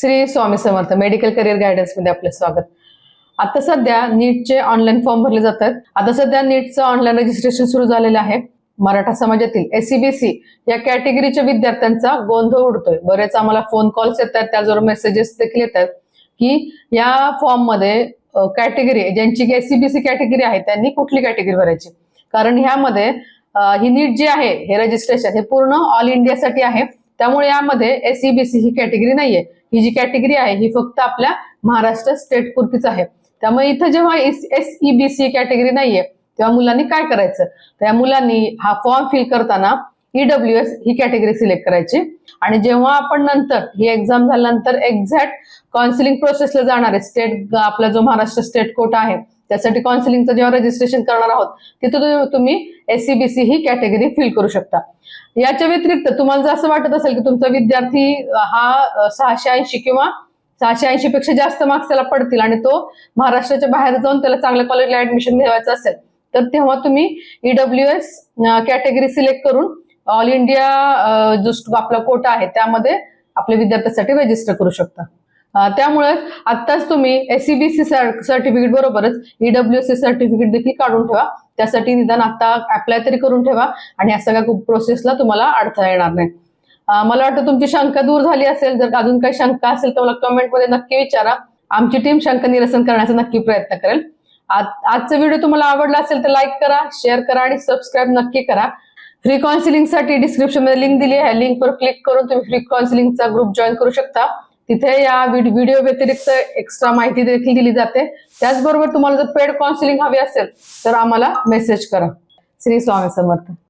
Shri Swami Samarth medical career गायडन्समध्ये आपलं स्वागत. आता सध्या नीटचे ऑनलाईन फॉर्म भरले जातात. आता सध्या नीटचं ऑनलाईन रजिस्ट्रेशन सुरू झालेलं आहे. मराठा समाजातील एसीबीसी या कॅटेगरीच्या विद्यार्थ्यांचा गोंधळ उडतोय. बरेच आम्हाला फोन कॉल्स येतात त्याचबरोबर मेसेजेस देखील येतात की या फॉर्ममध्ये कॅटेगरी ज्यांची एसीबीसी कॅटेगरी आहे त्यांनी कुठली कॅटेगरी भरायची? कारण ह्यामध्ये ही नीट जी आहे हे रजिस्ट्रेशन हे पूर्ण ऑल इंडियासाठी आहे. त्यामुळे यामध्ये एसईबीसी ही कॅटेगरी नाहीये. ही जी कॅटेगरी आहे ही फक्त आपल्या महाराष्ट्र स्टेट पुरतीच आहे. त्यामुळे इथं जेव्हा एस ईबीसी कॅटेगरी नाहीये तेव्हा मुलांनी काय करायचं? तर या मुलांनी हा फॉर्म फिल करताना ईडब्ल्यू एस ही कॅटेगरी सिलेक्ट करायची. आणि जेव्हा आपण नंतर ही एक्झाम झाल्यानंतर एक्झॅक्ट काउन्सिलिंग प्रोसेसला जाणार आहे. स्टेट आपला जो महाराष्ट्र स्टेट कोर्ट आहे त्यासाठी काउन्सिलिंगचं जेव्हा रजिस्ट्रेशन करणार आहोत तिथं तुम्ही- एससीबीसी ही कॅटेगरी फिल करू शकता. याच्या व्यतिरिक्त तुम्हाला जर असं वाटत असेल की तुमचा विद्यार्थी हा सहाशे ऐंशी किंवा सहाशे ऐंशी पेक्षा जास्त मार्क्स त्याला पडतील आणि तो महाराष्ट्राच्या बाहेर जाऊन त्याला चांगल्या कॉलेजला ऍडमिशन घ्यायचं असेल तर तेव्हा तुम्ही E W S category select करून ऑल इंडिया जो आपला कोटा आहे त्यामध्ये आपल्या विद्यार्थ्यासाठी रजिस्टर करू शकता. त्यामुळे आत्ताच तुम्ही एससीबीसी सर्टिफिकेट बरोबरच ईडब्ल्यूसी सर्टिफिकेट देखील काढून ठेवा. त्यासाठी निदान आता अप्लाय तरी करून ठेवा आणि या सगळ्या प्रोसेसला तुम्हाला अडथळा येणार नाही. मला वाटतं तुमची शंका दूर झाली असेल जर अजून काही शंका असेल तर मला कमेंटमध्ये नक्की विचारा. आमची टीम शंका निरसन करण्याचा नक्की प्रयत्न करेल. आजचा व्हिडिओ तुम्हाला आवडला असेल तर लाईक करा शेअर करा आणि सबस्क्राईब नक्की करा. फ्री काउन्सिलिंगसाठी डिस्क्रिप्शनमध्ये लिंक दिली आहे. लिंकवर क्लिक करून तुम्ही फ्री काउन्सिलिंगचा ग्रुप जॉईन करू शकता. तिथे या व्हिडिओ व्यतिरिक्त एक्स्ट्रा माहिती देखील दिली जाते. त्याचबरोबर तुम्हाला जर पेड काउन्सिलिंग हवी असेल तर आम्हाला मेसेज करा. श्री स्वामी समर्थ.